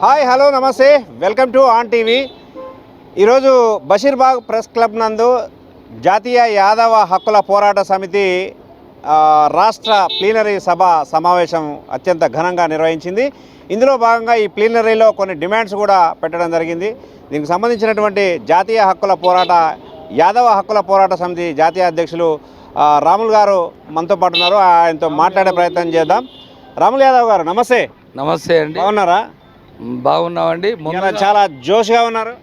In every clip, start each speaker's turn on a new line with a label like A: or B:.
A: Hi hello నమస్తే. Welcome to ON TV. ఈరోజు Basheerbagh press club నందు జాతీయ యాదవ హక్కుల పోరాట సమితి రాష్ట్ర ప్లీనరీ సభ సమావేశం అత్యంత ఘనంగా నిర్వహించింది. ఇందులో భాగంగా ఈ ప్లీనరీలో కొన్ని డిమాండ్స్ కూడా పెట్టడం జరిగింది. దీనికి సంబంధించినటువంటి జాతీయ హక్కుల పోరాట యాదవ హక్కుల పోరాట సమితి జాతీయ అధ్యక్షులు రాములు గారు మనతో పాటు ఉన్నారు. ఆయనతో మాట్లాడే ప్రయత్నం చేద్దాం. రాములు యాదవ్ గారు నమస్తే.
B: నమస్తే అండి.
A: బాగున్నారా?
B: బాగున్నామండి. ముందుగా
A: చాలా జోష్గా ఉన్నారు.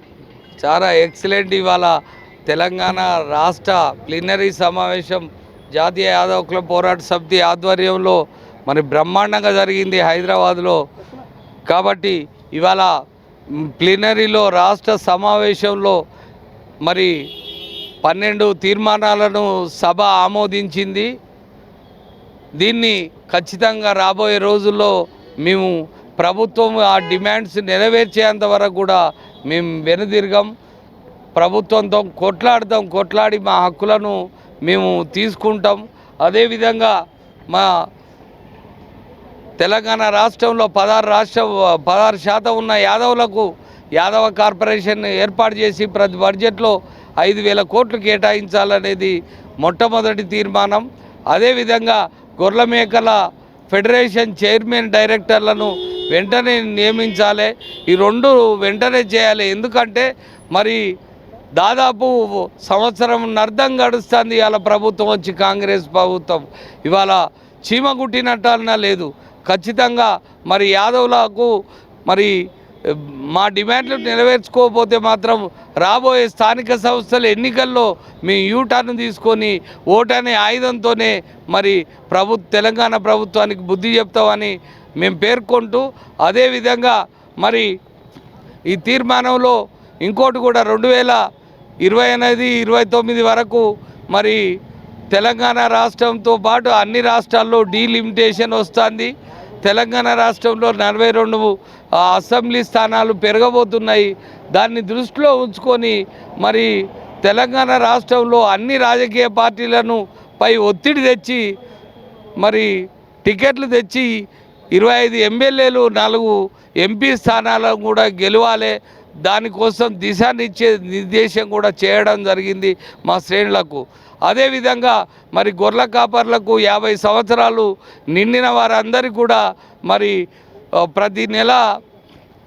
B: చాలా ఎక్సలెంట్ ఇవాళ తెలంగాణ రాష్ట్ర ప్లీనరీ సమావేశం జాతీయ యాదవ క్లబ్ పోరాట సమితి ఆధ్వర్యంలో మరి బ్రహ్మాండంగా జరిగింది హైదరాబాద్లో. కాబట్టి ఇవాళ ప్లీనరీలో రాష్ట్ర సమావేశంలో మరి పన్నెండు తీర్మానాలను సభ ఆమోదించింది. దీన్ని ఖచ్చితంగా రాబోయే రోజుల్లో మేము ప్రభుత్వం ఆ డిమాండ్స్ నెరవేర్చేంత వరకు కూడా మేము వెనుదిరగం. ప్రభుత్వంతో కొట్లాడతాం కొట్లాడి మా హక్కులను మేము తీసుకుంటాం. అదేవిధంగా మా తెలంగాణ రాష్ట్రంలో పదహారు రాష్ట్ర పదహారు శాతం ఉన్న యాదవులకు యాదవ కార్పొరేషన్ ఏర్పాటు చేసి ప్రతి బడ్జెట్లో ఐదు వేల కోట్లు కేటాయించాలనేది మొట్టమొదటి తీర్మానం. అదేవిధంగా గొర్రెల మేకల ఫెడరేషన్ చైర్మన్ డైరెక్టర్లను వెంటనే నియమించాలి. ఈ రెండు వెంటనే చేయాలి. ఎందుకంటే మరి దాదాపు సంవత్సరం అర్థం గడుస్తుంది ఇవాళ ప్రభుత్వం వచ్చి కాంగ్రెస్ ప్రభుత్వం. ఇవాళ చీమ కుట్టినట్టన్నా లేదు. ఖచ్చితంగా మరి యాదవులకు మరి మా డిమాండ్లు నెరవేర్చుకోకపోతే మాత్రం రాబోయే స్థానిక సంస్థల ఎన్నికల్లో మీ యూటర్న్ తీసుకొని ఓటనే ఆయుధంతోనే మరి ప్రభు తెలంగాణ ప్రభుత్వానికి బుద్ధి చెప్తామని మేము పేర్కొంటూ అదేవిధంగా మరి ఈ తీర్మానంలో ఇంకోటి కూడా రెండు వేల ఇరవై అనేది ఇరవై తొమ్మిది వరకు మరి తెలంగాణ రాష్ట్రంతో పాటు అన్ని రాష్ట్రాల్లో డీలిమిటేషన్ వస్తుంది. తెలంగాణ రాష్ట్రంలో నలభై రెండు అసెంబ్లీ స్థానాలు పెరగబోతున్నాయి. దాన్ని దృష్టిలో ఉంచుకొని మరి తెలంగాణ రాష్ట్రంలో అన్ని రాజకీయ పార్టీలను పై ఒత్తిడి తెచ్చి మరి టికెట్లు తెచ్చి ఇరవై ఐదు ఎమ్మెల్యేలు నాలుగు ఎంపీ స్థానాలను కూడా గెలవాలి. దానికోసం దిశానిచ్చే నిర్దేశం కూడా చేయడం జరిగింది మా శ్రేణులకు. అదేవిధంగా మరి గొర్రెల కాపర్లకు యాభై సంవత్సరాలు నిండిన వారందరికీ కూడా మరి ప్రతి నెల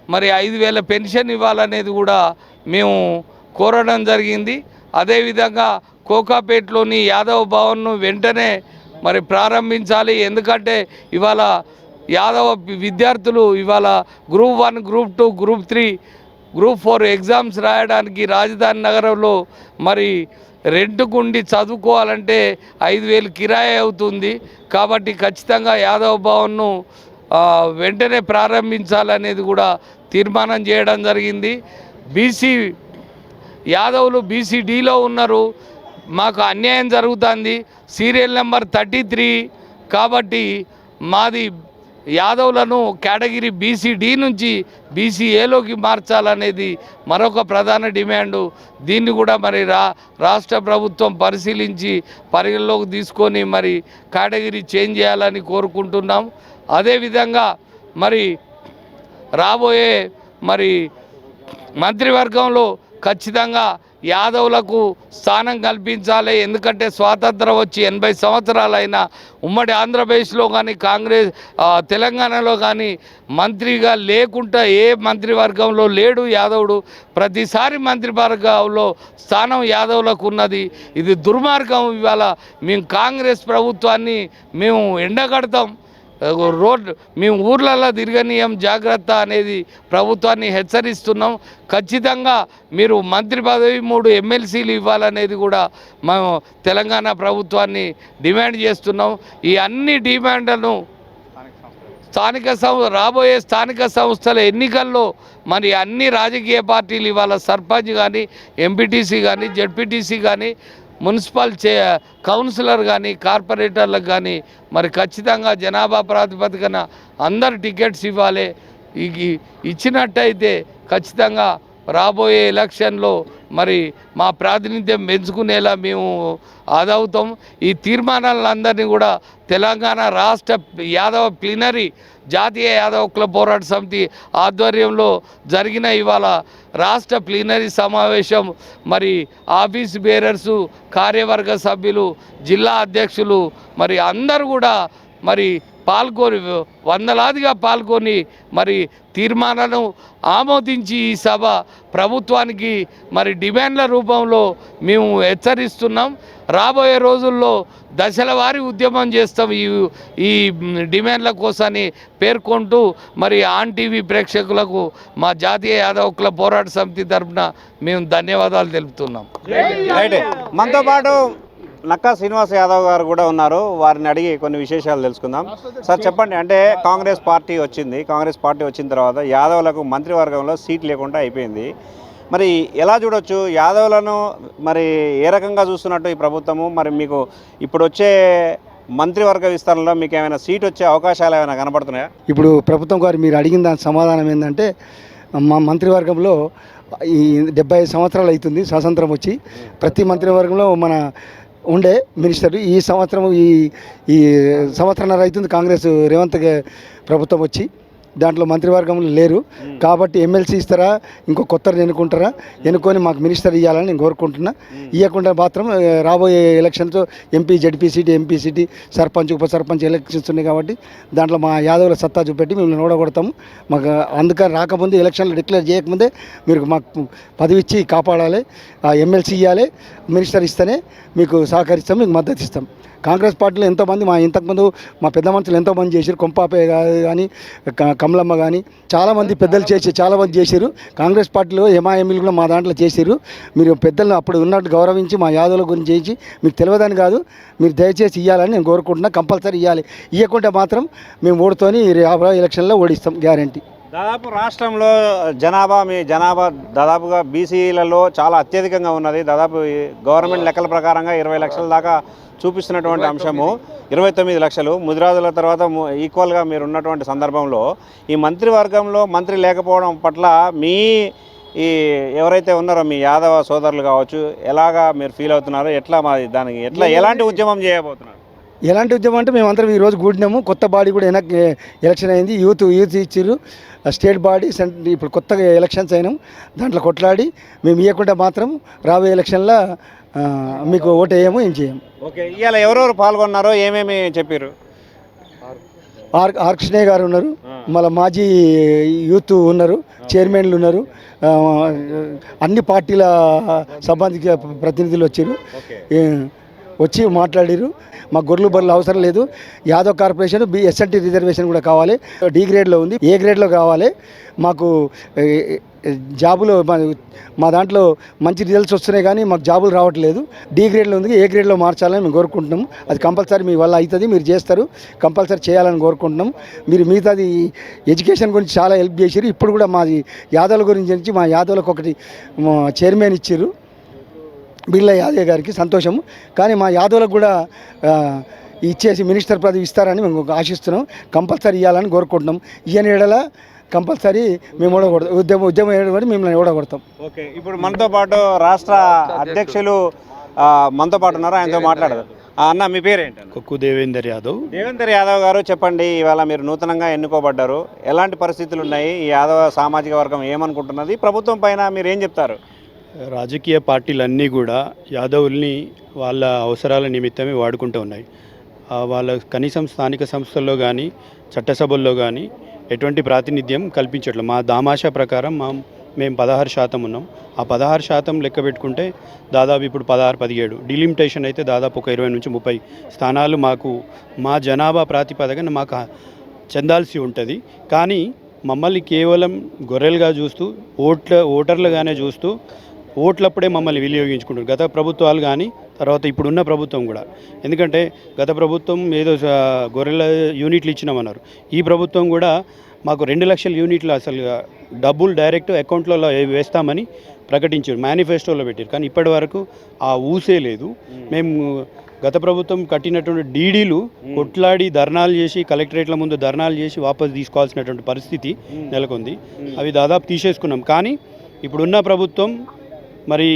B: మరి ఐదు వేల పెన్షన్ ఇవ్వాలనేది కూడా మేము కోరడం జరిగింది. అదేవిధంగా కోకాపేటలోని యాదవ్ భవన్ను వెంటనే మరి ప్రారంభించాలి. ఎందుకంటే ఇవాళ యాదవ విద్యార్థులు ఇవాళ group one group two group three group four exams రాయడానికి రాజధాని నగరంలో మరి రెంట్కుండి చదువుకోవాలంటే ఐదు వేలు కిరాయి అవుతుంది. కాబట్టి ఖచ్చితంగా యాదవ్ భవన్ను వెంటనే ప్రారంభించాలనేది కూడా తీర్మానం చేయడం జరిగింది. బీసీ యాదవులు బీసీడీలో ఉన్నారు. మాకు అన్యాయం జరుగుతుంది. సీరియల్ నెంబర్ థర్టీ త్రీ కాబట్టి మాది యాదవులను కేటగిరీ బీసీడీ నుంచి బీసీఏలోకి మార్చాలనేది మరొక ప్రధాన డిమాండు. దీన్ని కూడా మరి రా రాష్ట్ర ప్రభుత్వం పరిశీలించి పరిగణలోకి తీసుకొని మరి కేటగిరీ చేంజ్ చేయాలని కోరుకుంటున్నాం. అదేవిధంగా మరి రాబోయే మరి మంత్రివర్గంలో ఖచ్చితంగా యాదవులకు స్థానం కల్పించాలి. ఎందుకంటే స్వాతంత్రం వచ్చి ఎనభై సంవత్సరాలైన ఉమ్మడి ఆంధ్రప్రదేశ్లో కానీ కాంగ్రెస్ తెలంగాణలో కానీ మంత్రిగా లేకుండా ఏ మంత్రివర్గంలో లేడు యాదవుడు. ప్రతిసారి మంత్రివర్గంలో స్థానం యాదవులకు ఉన్నది. ఇది దుర్మార్గం. ఇవాళ మేము కాంగ్రెస్ ప్రభుత్వాన్ని మేము ఎండగడతాం. రోడ్ మేము ఊర్లలో తిరగనీయం జాగ్రత్త అనేది ప్రభుత్వాన్ని హెచ్చరిస్తున్నాం. ఖచ్చితంగా మీరు మంత్రి పదవి మూడు ఎమ్మెల్సీలు ఇవ్వాలనేది కూడా మేము తెలంగాణ ప్రభుత్వాన్ని డిమాండ్ చేస్తున్నాం. ఈ అన్ని డిమాండ్లను స్థానిక సం రాబోయే స్థానిక సంస్థల ఎన్నికల్లో మరి అన్ని రాజకీయ పార్టీలు ఇవాళ సర్పంచ్ కానీ ఎంపీటీసీ కానీ జడ్పీటీసీ కానీ మున్సిపల్ చే కౌన్సిలర్ కానీ కార్పొరేటర్లకు కానీ మరి ఖచ్చితంగా జనాభా ప్రాతిపదికన అందరు టికెట్స్ ఇవ్వాలి. ఇచ్చినట్టయితే ఖచ్చితంగా రాబోయే ఎలక్షన్లో మరి మా ప్రాతినిధ్యం పెంచుకునేలా మేము ఆదవుతాం. ఈ తీర్మానాలందరినీ కూడా తెలంగాణ రాష్ట్ర యాదవ ప్లీనరీ జాతీయ యాదవ క్లబ్ పోరాట సమితి ఆధ్వర్యంలో జరిగిన ఇవాళ రాష్ట్ర ప్లీనరీ సమావేశం. మరి ఆఫీస్ బేరర్సు కార్యవర్గ సభ్యులు జిల్లా అధ్యక్షులు మరి అందరూ కూడా మరి పాల్గొని వందలాదిగా పాల్గొని మరి తీర్మానాలను ఆమోదించి ఈ సభ ప్రభుత్వానికి మరి డిమాండ్ల రూపంలో మేము హెచ్చరిస్తున్నాం. రాబోయే రోజుల్లో దశల వారి ఉద్యమం చేస్తాం ఈ ఈ డిమాండ్ల కోసమని పేర్కొంటూ మరి ఆన్ టీవీ ప్రేక్షకులకు మా జాతీయ యాదవ పోరాట సమితి తరఫున మేము ధన్యవాదాలు తెలుపుతున్నాం.
A: మనతో పాటు నక్కా శ్రీనివాస్ యాదవ్ గారు కూడా ఉన్నారు. వారిని అడిగి కొన్ని విశేషాలు తెలుసుకుందాం. సార్ చెప్పండి. అంటే కాంగ్రెస్ పార్టీ వచ్చింది. కాంగ్రెస్ పార్టీ వచ్చిన తర్వాత యాదవులకు మంత్రివర్గంలో సీట్ లేకుండా అయిపోయింది. మరి ఎలా చూడొచ్చు? యాదవులను మరి ఏ రకంగా చూస్తున్నట్టు ఈ ప్రభుత్వము? మరి మీకు ఇప్పుడు వచ్చే మంత్రివర్గ విస్తరణలో మీకు ఏమైనా సీట్ వచ్చే అవకాశాలు ఏమైనా కనపడుతున్నాయా
C: ఇప్పుడు ప్రభుత్వం గారు మీరు అడిగిన దాని సమాధానం ఏంటంటే మా మంత్రివర్గంలో ఈ డెబ్బై సంవత్సరాలు అవుతుంది. స్వాతంత్రం వచ్చి ప్రతి మంత్రివర్గంలో మన ఉండే మినిస్టర్. ఈ సంవత్సరం ఈ ఈ సంవత్సరం అవుతుంది కాంగ్రెస్ రేవంత్ ప్రభుత్వం వచ్చి. దాంట్లో మంత్రివర్గంలో లేరు. కాబట్టి ఎమ్మెల్సీ ఇస్తారా ఇంకో కొత్తని ఎన్నుకుంటారా ఎన్నుకొని మాకు మినిస్టర్ ఇవ్వాలని నేను కోరుకుంటున్నా. ఇవ్వకుండా మాత్రం రాబోయే elections MP ZP CT MP CT sarpanch ఉప సర్పంచ్ ఎలక్షన్స్ ఉన్నాయి కాబట్టి దాంట్లో మా యాదవుల సత్తా చూపెట్టి మేము ఓడగొడతాము మాకు అందుకని రాకముందే ఎలక్షన్లు డిక్లేర్ చేయకముందే మీరు మాకు పదవి ఇచ్చి కాపాడాలి. ఎమ్మెల్సీ ఇవ్వాలి మినిస్టర్ ఇస్తేనే మీకు సహకరిస్తాం మీకు మద్దతు ఇస్తాం. కాంగ్రెస్ పార్టీలో ఎంతోమంది మా ఇంతకుముందు మా పెద్ద మనుషులు ఎంతోమంది చేశారు కొంపాపే కానీ కమలమ్మ కానీ చాలామంది పెద్దలు చేసి చాలామంది చేశారు. కాంగ్రెస్ పార్టీలో ఎంఐఎంలు కూడా మా దాంట్లో చేశారు. మీరు పెద్దలను అప్పుడు ఉన్నట్టు గౌరవించి మా యాదవుల గురించి చేయించి మీకు తెలియదని కాదు మీరు దయచేసి ఇవ్వాలని నేను కోరుకుంటున్నా. కంపల్సరీ ఇవ్వాలి ఇవ్వకుంటే మాత్రం మేము ఓడుతోని రాబోయే ఎలక్షన్లో ఓడిస్తాం గ్యారంటీ.
A: దాదాపు రాష్ట్రంలో జనాభా మీ జనాభా దాదాపుగా బీసీలలో చాలా అత్యధికంగా ఉన్నది. దాదాపు గవర్నమెంట్ లెక్కల ప్రకారంగా ఇరవై లక్షల దాకా చూపిస్తున్నటువంటి అంశము ఇరవై తొమ్మిది లక్షలు. ముదిరాజుల తర్వాత ము- ఈక్వల్గా మీరు ఉన్నటువంటి సందర్భంలో ఈ మంత్రివర్గంలో మంత్రి లేకపోవడం పట్ల మీ ఈ ఎవరైతే ఉన్నారో మీ యాదవ సోదరులు కావచ్చు ఎలాగా మీరు ఫీల్ అవుతున్నారు? ఎట్లా మాది దానికి ఎట్లా ఎలాంటి ఉద్యమం చేయబోతున్నారు?
C: ఎలాంటి ఉద్యమం అంటే మేమందరం ఈ రోజు కూడినాము. కొత్త బాడీ కూడా వెనక్ ఎలక్షన్ అయింది. యూత్ యూత్ ఇచ్చిర్రు. స్టేట్ బాడీ సెంట్ ఇప్పుడు కొత్తగా ఎలక్షన్స్ అయినాం. దాంట్లో కొట్లాడి మేము ఇవ్వకుండా మాత్రం రాబోయే ఎలక్షన్లో మీకు ఓటు వేయము ఏం చేయము.
A: ఓకే ఇవాళ ఎవరెవరు పాల్గొన్నారో ఏమేమి చెప్పారు
C: ఆర్ ఆర్ కృష్ణయ్య గారు ఉన్నారు మళ్ళీ మాజీ యూత్ ఉన్నారు చైర్మన్లు ఉన్నారు అన్ని పార్టీల సంబంధించిన ప్రతినిధులు వచ్చారు వచ్చి మాట్లాడారు మా గొర్రెలు బర్రెలు అవసరం లేదు. Yadav corporation B SNT reservation కూడా కావాలి. డి గ్రేడ్లో ఉంది ఏ గ్రేడ్లో కావాలి మాకు జాబులు మా- మా దాంట్లో మంచి రిజల్ట్స్ వస్తున్నాయి కానీ మాకు జాబులు రావట్లేదు. డీ గ్రేడ్లో ఉంది. ఏ గ్రేడ్లో మార్చాలని మేము కోరుకుంటున్నాము అది కంపల్సరీ మీ వల్ల అవుతుంది. మీరు చేస్తారు. కంపల్సరీ చేయాలని కోరుకుంటున్నాం. మీరు మిగతాది ఎడ్యుకేషన్ గురించి చాలా హెల్ప్ చేశారు. ఇప్పుడు కూడా మాది యాదవుల గురించి మా యాదవులకు ఒకటి చైర్మన్ ఇచ్చారు. బిర్లా యాదవ్ గారికి సంతోషము. కానీ మా యాదవులకు కూడా ఇచ్చేసి మినిస్టర్ పదవి ఇస్తారని మేము ఆశిస్తున్నాం. కంపల్సరీ ఇవ్వాలని కోరుకుంటున్నాం. ఈయన ఏడల కంపల్సరీ మేము ఓడగొడతాం. ఉద్యమం ఉద్యమం ఏడబడి మిమ్మల్ని ఓడగొడతాం.
A: ఓకే ఇప్పుడు మనతో పాటు రాష్ట్ర అధ్యక్షులు మనతో పాటు ఉన్నారు? ఆయనతో మాట్లాడదు. అన్న మీ పేరేంటి?
D: కొక్కు దేవేందర్ యాదవ్.
A: దేవేందర్ యాదవ్ గారు చెప్పండి ఇవాళ మీరు నూతనంగా ఎన్నుకోబడ్డారు. ఎలాంటి పరిస్థితులు ఉన్నాయి ఈ యాదవ సామాజిక వర్గం ఏమనుకుంటున్నది? ప్రభుత్వం పైన మీరు ఏం చెప్తారు?
D: రాజకీయ పార్టీలన్నీ కూడా యాదవుల్ని వాళ్ళ అవసరాల నిమిత్తమే వాడుకుంటూ ఉన్నాయి. వాళ్ళ కనీసం స్థానిక సంస్థల్లో కానీ చట్టసభల్లో కానీ ఎటువంటి ప్రాతినిధ్యం కల్పించట్లేదు మా దామాషా ప్రకారం మా మేము పదహారు శాతం ఉన్నాం. ఆ పదహారు శాతం లెక్క పెట్టుకుంటే దాదాపు ఇప్పుడు పదహారు పదిహేడు. డిలిమిటేషన్ అయితే దాదాపు ఒక ఇరవై నుంచి ముప్పై స్థానాలు మాకు మా జనాభా ప్రాతిపదికన మాకు చెందాల్సి ఉంటుంది. కానీ మమ్మల్ని కేవలం గొర్రెలుగా చూస్తూ ఓట్ల ఓటర్లుగానే చూస్తూ ఓట్లప్పుడే మమ్మల్ని వినియోగించుకుంటారు గత ప్రభుత్వాలు కానీ తర్వాత ఇప్పుడున్న ప్రభుత్వం కూడా. ఎందుకంటే గత ప్రభుత్వం ఏదో గొర్రెల యూనిట్లు ఇచ్చినామన్నారు. ఈ ప్రభుత్వం కూడా మాకు రెండు లక్షల యూనిట్లు అసలు డబ్బులు డైరెక్ట్ అకౌంట్లో వేస్తామని ప్రకటించారు. మేనిఫెస్టోలో పెట్టారు. కానీ ఇప్పటి వరకు ఆ ఊసే లేదు. మేము. గత ప్రభుత్వం కట్టినటువంటి డీడీలు కొట్లాడి ధర్నాలు చేసి కలెక్టరేట్ల ముందు ధర్నాలు చేసి వాపసు తీసుకోవాల్సినటువంటి పరిస్థితి నెలకొంది. అవి దాదాపు తీసేసుకున్నాం. కానీ ఇప్పుడున్న ప్రభుత్వం మరి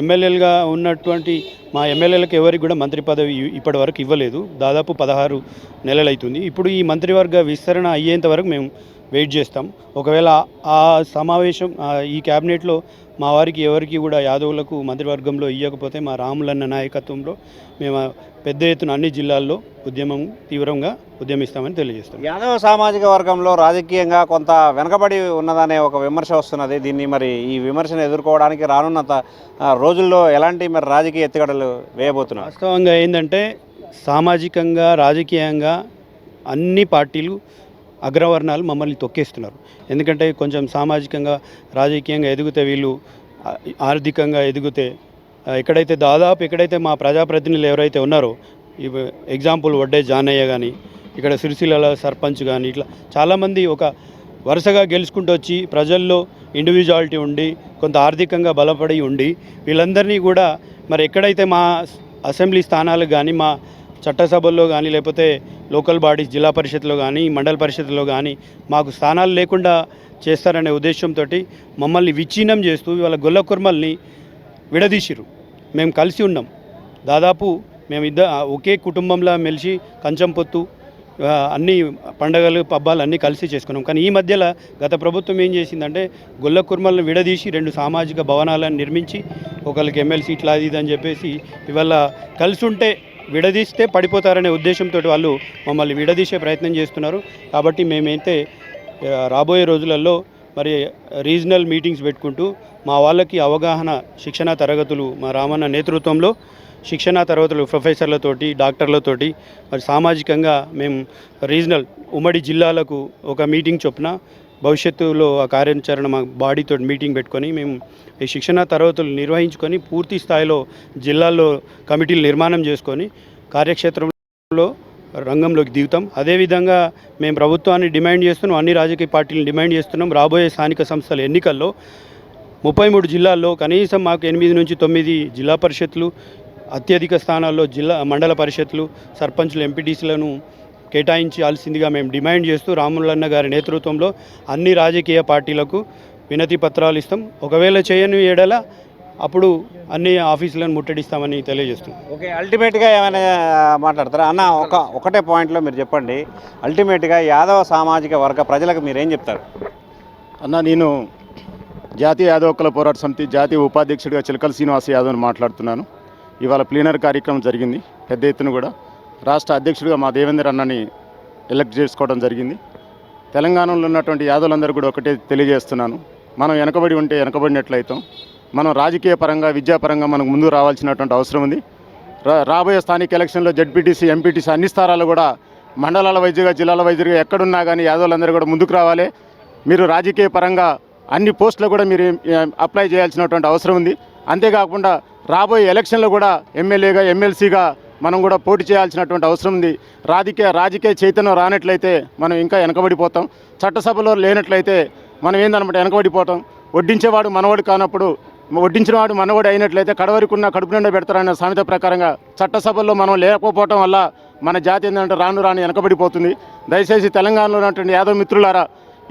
D: ఎమ్మెల్యేలుగా ఉన్నటువంటి మా ఎమ్మెల్యేలకు ఎవరికి కూడా మంత్రి పదవి ఇప్పటి వరకు ఇవ్వలేదు. దాదాపు పదహారు నెలలైతుంది. ఇప్పుడు ఈ మంత్రివర్గ విస్తరణ అయ్యేంత వరకు మేము వెయిట్ చేస్తాం. ఒకవేళ ఆ సమావేశం ఈ క్యాబినెట్లో మా వారికి ఎవరికి కూడా యాదవులకు మంత్రివర్గంలో ఇవ్వకపోతే మా రాములన్న నాయకత్వంలో మేము పెద్ద ఎత్తున అన్ని జిల్లాల్లో ఉద్యమం తీవ్రంగా ఉద్యమిస్తామని తెలియజేస్తాం
A: యాదవ సామాజిక వర్గంలో రాజకీయంగా కొంత వెనకబడి ఉన్నదనే ఒక విమర్శ వస్తున్నది. దీన్ని మరి ఈ విమర్శను ఎదుర్కోవడానికి రానున్న రోజుల్లో ఎలాంటి మరి రాజకీయ ఎత్తుగడలు వేయబోతున్నారు
D: వాస్తవంగా ఏంటంటే సామాజికంగా రాజకీయంగా అన్ని పార్టీలు అగ్రవర్ణాలు మమ్మల్ని తొక్కేస్తున్నారు. ఎందుకంటే కొంచెం సామాజికంగా రాజకీయంగా ఎదిగితే వీళ్ళు ఆర్థికంగా ఎదిగితే ఎక్కడైతే దాదాపు ఎక్కడైతే మా ప్రజాప్రతినిధులు ఎవరైతే ఉన్నారో ఇవి ఎగ్జాంపుల్ వడ్డే జానయ్య కానీ ఇక్కడ సిరిసిల్ల సర్పంచ్ కానీ ఇట్లా చాలామంది ఒక వరుసగా గెలుచుకుంటూ వచ్చి ప్రజల్లో ఇండివిజువాలిటీ ఉండి కొంత ఆర్థికంగా బలపడి ఉండి వీళ్ళందరినీ కూడా మరి ఎక్కడైతే మా అసెంబ్లీ స్థానాలు కానీ మా చట్టసభల్లో కానీ లేకపోతే లోకల్ బాడీస్ జిల్లా పరిషత్లో కానీ మండల పరిషత్లో కానీ మాకు స్థానాలు లేకుండా చేస్తారనే ఉద్దేశంతో మమ్మల్ని విచ్ఛిన్నం చేస్తూ ఇవాళ గొల్ల కుర్మల్ని విడదీసిరు మేము కలిసి ఉన్నాం. దాదాపు మేము ఇద్ద ఒకే కుటుంబంలో మెలిసి కంచం పొత్తు అన్ని పండగలు పబ్బాలు అన్నీ కలిసి చేసుకున్నాం. కానీ ఈ మధ్యలో గత ప్రభుత్వం ఏం చేసిందంటే గొల్ల కుర్మలను విడదీసి రెండు సామాజిక భవనాలను నిర్మించి ఒకరికి ఎమ్మెల్సీ ఇట్లా అది ఇది అని చెప్పేసి ఇవాళ కలిసి ఉంటే విడదీస్తే పడిపోతారనే ఉద్దేశంతో వాళ్ళు మమ్మల్ని విడదీసే ప్రయత్నం చేస్తున్నారు. కాబట్టి మేమైతే రాబోయే రోజులలో మరి రీజనల్ మీటింగ్స్ పెట్టుకుంటూ మా వాళ్ళకి అవగాహన శిక్షణ తరగతులు మా రామన్న నేతృత్వంలో శిక్షణ తరగతులు ప్రొఫెసర్లతోటి డాక్టర్లతోటి మరి సామాజికంగా మేము రీజనల్ ఉమ్మడి జిల్లాలకు ఒక మీటింగ్ చొప్పున భవిష్యత్తులో ఆ కార్యాచరణ మా బాడీతో మీటింగ్ పెట్టుకొని మేము ఈ శిక్షణ తరగతులు నిర్వహించుకొని పూర్తి స్థాయిలో జిల్లాల్లో కమిటీలు నిర్మాణం చేసుకొని కార్యక్షేత్రంలో రంగంలోకి దిగుతాం. అదేవిధంగా మేము ప్రభుత్వాన్ని డిమాండ్ చేస్తున్నాం. అన్ని రాజకీయ పార్టీలను డిమాండ్ చేస్తున్నాం. రాబోయే స్థానిక సంస్థల ఎన్నికల్లో ముప్పై మూడు జిల్లాల్లో కనీసం మాకు ఎనిమిది నుంచి తొమ్మిది జిల్లా పరిషత్లు అత్యధిక స్థానాల్లో జిల్లా మండల పరిషత్లు సర్పంచ్లు ఎంపీటీసీలను కేటాయించాల్సిందిగా మేము డిమాండ్ చేస్తూ రాములన్న గారి నేతృత్వంలో అన్ని రాజకీయ పార్టీలకు వినతి పత్రాలు ఇస్తాం. ఒకవేళ చేయని ఏడల అప్పుడు అన్ని ఆఫీసులను ముట్టడిస్తామని తెలియజేస్తున్నాం.
A: ఓకే అల్టిమేట్గా ఏమైనా మాట్లాడతారా? అన్న ఒక ఒకటే పాయింట్లో మీరు చెప్పండి. అల్టిమేట్గా యాదవ సామాజిక వర్గ ప్రజలకు మీరు ఏం చెప్తారు?
E: అన్న నేను జాతీయ యాదవ హక్కుల పోరాట సమితి జాతీయ ఉపాధ్యక్షుడిగా చిలకల శ్రీనివాస యాదవ్ని మాట్లాడుతున్నాను. ఇవాళ ప్లీనర్ కార్యక్రమం జరిగింది పెద్ద ఎత్తున కూడా. రాష్ట్ర అధ్యక్షుడిగా మా దేవేందర్ అన్నని ఎలక్ట్ చేసుకోవడం జరిగింది. తెలంగాణలో ఉన్నటువంటి యాదవులందరూ కూడా ఒకటే తెలియజేస్తున్నాను. మనం వెనకబడి ఉంటే వెనకబడినట్లయితాం. మనం రాజకీయ పరంగా విద్యాపరంగా మనకు ముందు రావాల్సినటువంటి అవసరం ఉంది. రా- రాబోయే స్థానిక ఎలక్షన్లో జడ్పీటీసీ ఎంపీటీసీ అన్ని స్థానాలు కూడా మండలాల వైద్యుగా జిల్లాల వైద్యుగా ఎక్కడున్నా కానీ యాదవులందరూ కూడా ముందుకు రావాలి. మీరు రాజకీయ పరంగా అన్ని పోస్టులు కూడా మీరు అప్లై చేయాల్సినటువంటి అవసరం ఉంది. అంతేకాకుండా రాబోయే ఎలక్షన్లో కూడా ఎమ్మెల్యేగా ఎమ్మెల్సీగా మనం కూడా పోటీ చేయాల్సినటువంటి అవసరం ఉంది. రాజకీయ రాజకీయ చైతన్యం రానట్లయితే మనం ఇంకా వెనకబడిపోతాం. చట్టసభలో లేనట్లయితే మనం ఏందనమాట వెనకబడిపోతాం? వడ్డించేవాడు మనవాడు కానప్పుడు వడ్డించినవాడు మనవాడు అయినట్లయితే కడవరికున్న కడుపు నిండా పెడతారన్న సామెత ప్రకారంగా చట్టసభల్లో మనం లేకపోవటం వల్ల మన జాతి ఏంటంటే రాను రాను వెనకబడిపోతుంది. దయచేసి తెలంగాణలో ఉన్నటువంటి యాదవ మిత్రులారా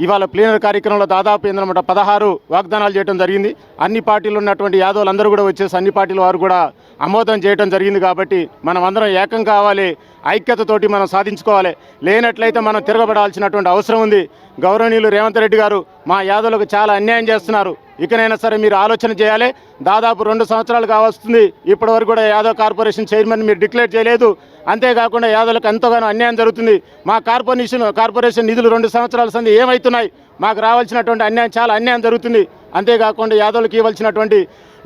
E: ఇవాళ ప్లీనర్ కార్యక్రమంలో దాదాపు ఏంటన్నమాట పదహారు వాగ్దానాలు చేయడం జరిగింది. అన్ని పార్టీలు ఉన్నటువంటి యాదవులు అందరూ కూడా వచ్చేసి అన్ని పార్టీల వారు కూడా ఆమోదం చేయడం జరిగింది కాబట్టి మనం అందరం ఏకం కావాలి ఐక్యతతోటి మనం సాధించుకోవాలి. లేనట్లయితే మనం తిరగబడాల్సినటువంటి అవసరం ఉంది. గౌరవనీయులు రేవంత్ రెడ్డి గారు మా యాదవులకు చాలా అన్యాయం చేస్తున్నారు. ఇకనైనా సరే మీరు ఆలోచన చేయాలి. దాదాపు రెండు సంవత్సరాలు కావస్తుంది. ఇప్పటి వరకు కూడా యాదవ్ కార్పొరేషన్ చైర్మన్ మీరు డిక్లేర్ చేయలేదు. అంతేకాకుండా యాదవులకు ఎంతగానో అన్యాయం జరుగుతుంది. మా కార్పొరేషన్ కార్పొరేషన్ నిధులు రెండు సంవత్సరాల సంది ఏమవుతున్నాయి మాకు రావాల్సినటువంటి అన్యాయం చాలా అన్యాయం జరుగుతుంది. అంతేకాకుండా యాదవులకు ఇవ్వాల్సినటువంటి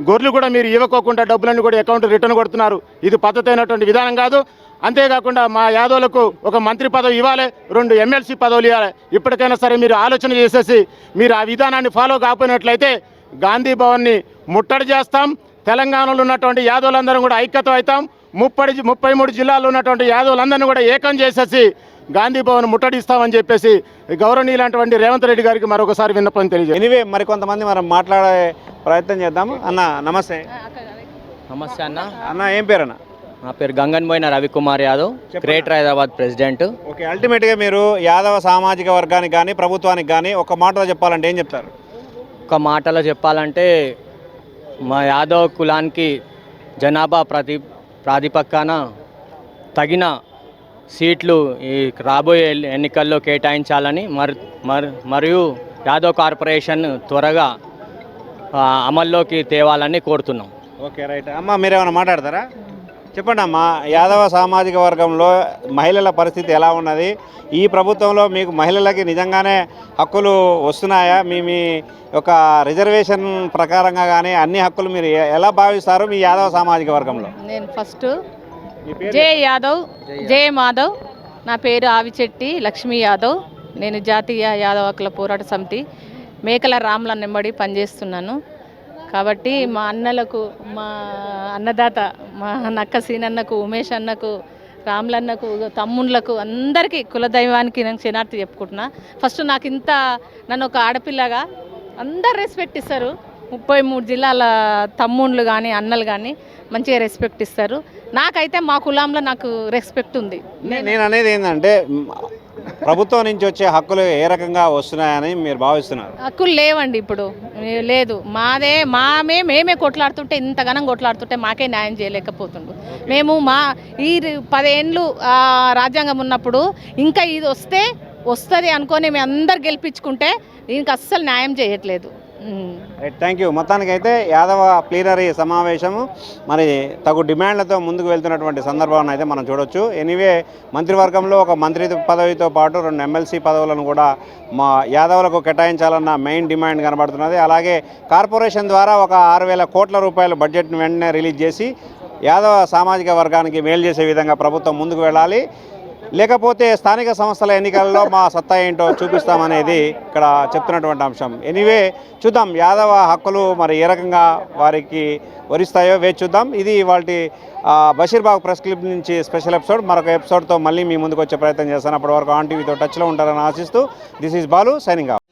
E: గొర్రెలు కూడా మీరు ఇవ్వకోకుండా డబ్బులన్నీ కూడా అకౌంట్ రిటర్న్ కొడుతున్నారు. ఇది పద్ధతి అయినటువంటి విధానం కాదు. అంతేకాకుండా మా యాదవులకు ఒక మంత్రి పదవి ఇవ్వాలి రెండు ఎమ్మెల్సీ పదవులు ఇవ్వాలి. ఇప్పటికైనా సరే మీరు ఆలోచన చేసేసి మీరు ఆ విధానాన్ని ఫాలో కాకపోయినట్లయితే గాంధీ భవన్ని ముట్టడి చేస్తాం. తెలంగాణలో ఉన్నటువంటి యాదవులందరం కూడా ఐక్యత అవుతాం. ముప్పై ముప్పై మూడు జిల్లాల్లో ఉన్నటువంటి యాదవులందరినీ కూడా ఏకం చేసేసి గాంధీ భవన్ ముట్టడిస్తామని చెప్పేసి గౌరవనీయులాంటి రేవంత్ రెడ్డి గారికి మరొకసారి విన్నపం తెలియజేస్తాం
A: ఎనివే మరి కొంతమంది మనం మాట్లాడే ప్రయత్నం చేద్దాము. అన్న నమస్తే.
F: నమస్తే అన్న.
A: అన్న ఏం పేరు అన్న?
F: నా పేరు Ganganboina Ravikumar Yadav. Greater Hyderabad president.
A: Okay అల్టిమేట్గా మీరు యాదవ సామాజిక వర్గానికి కానీ ప్రభుత్వానికి కానీ ఒక మాటలో చెప్పాలంటే ఏం చెప్తారు?
F: ఒక మాటలో చెప్పాలంటే మా యాదవ్ కులానికి జనాభా ప్రతి ప్రాతిపక్కన తగిన సీట్లు ఈ రాబోయే ఎన్నికల్లో కేటాయించాలని మరి మరి మరియు యాదవ్ కార్పొరేషన్ త్వరగా అమల్లోకి తేవాలని కోరుతున్నాం.
A: Okay right. అమ్మ మీరేమైనా మాట్లాడతారా? చెప్పండి అమ్మా యాదవ సామాజిక వర్గంలో మహిళల పరిస్థితి ఎలా ఉన్నది? ఈ ప్రభుత్వంలో మీకు మహిళలకి నిజంగానే హక్కులు వస్తున్నాయా? మీ మీ యొక్క రిజర్వేషన్ ప్రకారంగా కానీ అన్ని హక్కులు మీరు ఎలా భావిస్తారు మీ యాదవ సామాజిక వర్గంలో?
G: నేను first J Yadav. J Madhav. నా పేరు ఆవిచెట్టి లక్ష్మీ యాదవ్. నేను జాతీయ యాదవ్ హక్కుల పోరాట సమితి మేకల రామ్ల నెంబడి పనిచేస్తున్నాను. కాబట్టి మా అన్నలకు మా అన్నదాత మా నక్క సీనన్నకు ఉమేష్ అన్నకు రాములన్నకు తమ్ముళ్ళకు అందరికీ కులదైవానికి నేను క్షణార్థి చెప్పుకుంటున్నా. ఫస్ట్ నాకు ఇంత నన్ను ఒక ఆడపిల్లగా అందరు రెస్పెక్ట్ ఇస్తారు. ముప్పై మూడు జిల్లాల తమ్ముళ్ళు కానీ అన్నలు కానీ మంచిగా రెస్పెక్ట్ ఇస్తారు. నాకైతే మా కులంలో నాకు రెస్పెక్ట్ ఉంది.
A: నేను అనేది ఏంటంటే ప్రభుత్వం నుంచి వచ్చే హక్కులు ఏ రకంగా వస్తున్నాయని మీరు భావిస్తున్నారు?
G: హక్కులు లేవండి ఇప్పుడు. లేదు. మాదే మామే మేమే కొట్లాడుతుంటే ఇంతగానం కొట్లాడుతుంటే మాకే న్యాయం చేయలేకపోతుండు. మేము మా ఈ పదేండ్లు రాజ్యాంగం ఉన్నప్పుడు ఇంకా ఇది వస్తే వస్తుంది అనుకొని మేము అందరు గెలిపించుకుంటే దీనికి అస్సలు న్యాయం చేయట్లేదు.
A: Hmm. థ్యాంక్ యూ మొత్తానికైతే యాదవ ప్లీనరీ సమావేశము. మరి తగు డిమాండ్లతో ముందుకు వెళ్తున్నటువంటి సందర్భాన్ని అయితే మనం చూడొచ్చు. ఎనీవే మంత్రివర్గంలో ఒక మంత్రి పదవితో పాటు రెండు ఎమ్మెల్సీ పదవులను కూడా మా యాదవులకు కేటాయించాలన్న మెయిన్ డిమాండ్ కనబడుతున్నది. అలాగే కార్పొరేషన్ ద్వారా ఒక ఆరు వేల కోట్ల రూపాయల బడ్జెట్ను వెంటనే రిలీజ్ చేసి యాదవ సామాజిక వర్గానికి మేలు చేసే విధంగా ప్రభుత్వం ముందుకు వెళ్ళాలి. లేకపోతే స్థానిక సంస్థల ఎన్నికల్లో మా సత్తా ఏంటో చూపిస్తామనేది ఇక్కడ చెప్తున్నటువంటి అంశం. ఎనీవే చూద్దాం యాదవ హక్కులు మరి ఏ రకంగా వారికి వరిస్తాయో వేచి చూద్దాం. ఇది వాటి బషీర్బాగ్ ప్రెస్ క్లిప్ నుంచి స్పెషల్ ఎపిసోడ్. మరొక ఎపిసోడ్తో మళ్ళీ మీ ముందుకు వచ్చే ప్రయత్నం చేస్తాను. అప్పటి వరకు ఆన్ టీవీతో టచ్లో ఉంటారని ఆశిస్తూ this is Balu signing off.